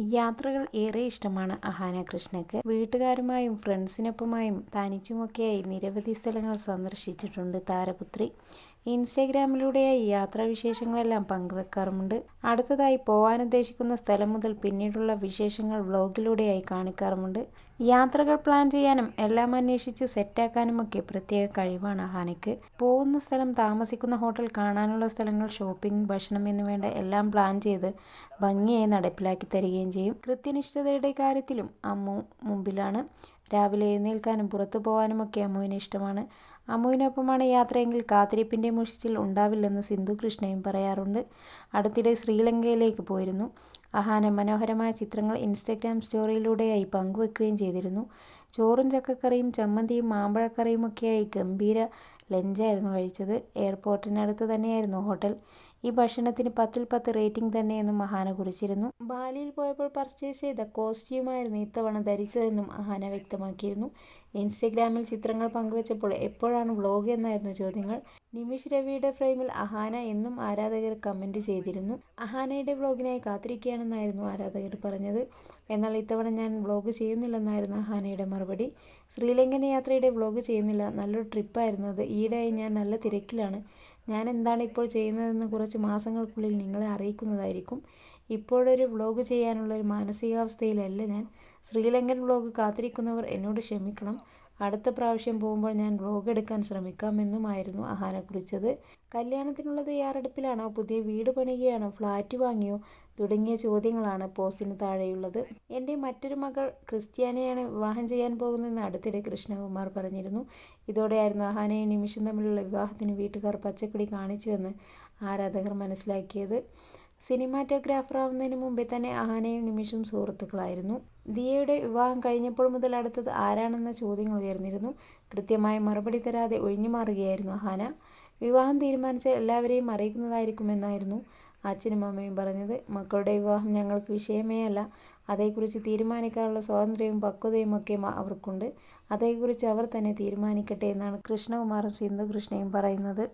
യാത്രകൾ ഏറെ ഇഷ്ടമാണ് അഹാന കൃഷ്ണയ്ക്ക്. വീട്ടുകാരുമായും ഫ്രണ്ട്സിനൊപ്പമായും തനിച്ചുമൊക്കെയായി നിരവധി സ്ഥലങ്ങൾ സന്ദർശിച്ചിട്ടുണ്ട് താരപുത്രി. ഇൻസ്റ്റഗ്രാമിലൂടെയായി യാത്രാവിശേഷങ്ങളെല്ലാം പങ്കുവെക്കാറുമുണ്ട്. അടുത്തതായി പോകാൻ ഉദ്ദേശിക്കുന്ന സ്ഥലം മുതൽ പിന്നീടുള്ള വിശേഷങ്ങൾ വ്ലോഗിലൂടെയായി കാണിക്കാറുമുണ്ട്. യാത്രകൾ പ്ലാൻ ചെയ്യാനും എല്ലാം അന്വേഷിച്ച് സെറ്റാക്കാനുമൊക്കെ പ്രത്യേക കഴിവാണ് ഹാനയ്ക്ക് പോകുന്ന സ്ഥലം, താമസിക്കുന്ന ഹോട്ടൽ, കാണാനുള്ള സ്ഥലങ്ങൾ, ഷോപ്പിംഗ്, ഭക്ഷണം എന്നുവേണ്ട എല്ലാം പ്ലാൻ ചെയ്ത് ഭംഗിയായി നടപ്പിലാക്കി തരികയും ചെയ്യും. കൃത്യനിഷ്ഠതയുടെ കാര്യത്തിലും അമ്മു മുമ്പിലാണ്. രാവിലെ എഴുന്നേൽക്കാനും പുറത്തു പോകാനുമൊക്കെ അമ്മുവിന് ഇഷ്ടമാണ്. അമ്മുവിനൊപ്പമാണ് യാത്രയെങ്കിൽ കാത്തിരിപ്പിന്റെ മുഷിച്ചിൽ ഉണ്ടാവില്ലെന്ന് സിന്ധു കൃഷ്ണയും പറയാറുണ്ട്. അടുത്തിടെ ശ്രീലങ്കയിലേക്ക് പോയിരുന്നു അഹാന. മനോഹരമായ ചിത്രങ്ങൾ ഇൻസ്റ്റഗ്രാം സ്റ്റോറിയിലൂടെയായി പങ്കുവെക്കുകയും ചെയ്തിരുന്നു. ചോറും ചക്കക്കറിയും ചമ്മന്തിയും മാമ്പഴക്കറിയുമൊക്കെയായി ഗംഭീര ലഞ്ചായിരുന്നു കഴിച്ചത്. എയർപോർട്ടിനടുത്ത് തന്നെയായിരുന്നു ഹോട്ടൽ. ഈ ഭക്ഷണത്തിന് പത്തിൽ പത്ത് റേറ്റിംഗ് തന്നെയെന്നും അഹാന കുറിച്ചിരുന്നു. ബാലിയിൽ പോയപ്പോൾ പർച്ചേസ് ചെയ്ത കോസ്റ്റ്യൂമായിരുന്നു ഇത്തവണ ധരിച്ചതെന്നും അഹാന വ്യക്തമാക്കിയിരുന്നു. ഇൻസ്റ്റഗ്രാമിൽ ചിത്രങ്ങൾ പങ്കുവച്ചപ്പോൾ എപ്പോഴാണ് വ്ളോഗ് എന്നായിരുന്നു ചോദ്യങ്ങൾ. നിമിഷ് രവിയുടെ ഫ്രെയിമിൽ അഹാന എന്നും ആരാധകർ കമന്റ് ചെയ്തിരുന്നു. അഹാനയുടെ വ്ളോഗിനായി കാത്തിരിക്കുകയാണെന്നായിരുന്നു ആരാധകർ പറഞ്ഞത്. എന്നാൽ ഇത്തവണ ഞാൻ വ്ളോഗ് ചെയ്യുന്നില്ലെന്നായിരുന്നു അഹാനയുടെ മറുപടി. ശ്രീലങ്കൻ യാത്രയുടെ വ്ളോഗ് ചെയ്യുന്നില്ല. നല്ലൊരു ട്രിപ്പായിരുന്നു അത്. ഈയിടെയായി ഞാൻ നല്ല തിരക്കിലാണ്. ഞാൻ എന്താണ് ഇപ്പോൾ ചെയ്യുന്നതെന്ന് കുറച്ച് മാസങ്ങൾക്കുള്ളിൽ നിങ്ങളെ അറിയിക്കുന്നതായിരിക്കും. ഇപ്പോഴൊരു വ്ളോഗ് ചെയ്യാനുള്ള ഒരു മാനസികാവസ്ഥയിലല്ല ഞാൻ. ശ്രീലങ്കൻ വ്ളോഗ് കാത്തിരിക്കുന്നവർ എന്നോട് ക്ഷമിക്കണം. അടുത്ത പ്രാവശ്യം പോകുമ്പോൾ ഞാൻ വ്ലോഗ് എടുക്കാൻ ശ്രമിക്കാമെന്നുമായിരുന്നു അഹാന കുറിച്ചത്. കല്യാണത്തിനുള്ള തയ്യാറെടുപ്പിലാണോ, പുതിയ വീട് പണിയുകയാണോ, ഫ്ലാറ്റ് വാങ്ങിയോ തുടങ്ങിയ ചോദ്യങ്ങളാണ് പോസ്റ്റിന് താഴെയുള്ളത്. എന്റെ മറ്റൊരു മകൾ ക്രിസ്ത്യാനിയാണ് വിവാഹം ചെയ്യാൻ പോകുന്നതെന്ന് അടുത്തിടെ കൃഷ്ണകുമാർ പറഞ്ഞിരുന്നു. ഇതോടെയായിരുന്നു അഹാനയും നിമിഷം തമ്മിലുള്ള വിവാഹത്തിന് വീട്ടുകാർ പച്ചക്കൊടി കാണിച്ചുവെന്ന് ആരാധകർ മനസ്സിലാക്കിയത്. സിനിമാറ്റോഗ്രാഫറാവുന്നതിന് മുമ്പേ തന്നെ അഹാനയും നിമിഷും സുഹൃത്തുക്കളായിരുന്നു. ദിയയുടെ വിവാഹം കഴിഞ്ഞപ്പോൾ മുതൽ അടുത്തത് ആരാണെന്ന ചോദ്യങ്ങൾ ഉയർന്നിരുന്നു. കൃത്യമായ മറുപടി തരാതെ ഒഴിഞ്ഞു മാറുകയായിരുന്നു അഹാന. വിവാഹം തീരുമാനിച്ച എല്ലാവരെയും അറിയിക്കുന്നതായിരിക്കുമെന്നായിരുന്നു അച്ഛനും അമ്മയും പറഞ്ഞത്. മക്കളുടെ വിവാഹം ഞങ്ങൾക്ക് വിഷയമേ അല്ല. അതേക്കുറിച്ച് തീരുമാനിക്കാനുള്ള സ്വാതന്ത്ര്യവും പക്വതയും ഒക്കെ അവർക്കുണ്ട്. അതേക്കുറിച്ച് അവർ തന്നെ തീരുമാനിക്കട്ടെ എന്നാണ് കൃഷ്ണകുമാറും സിന്ധുകൃഷ്ണയും പറയുന്നത്.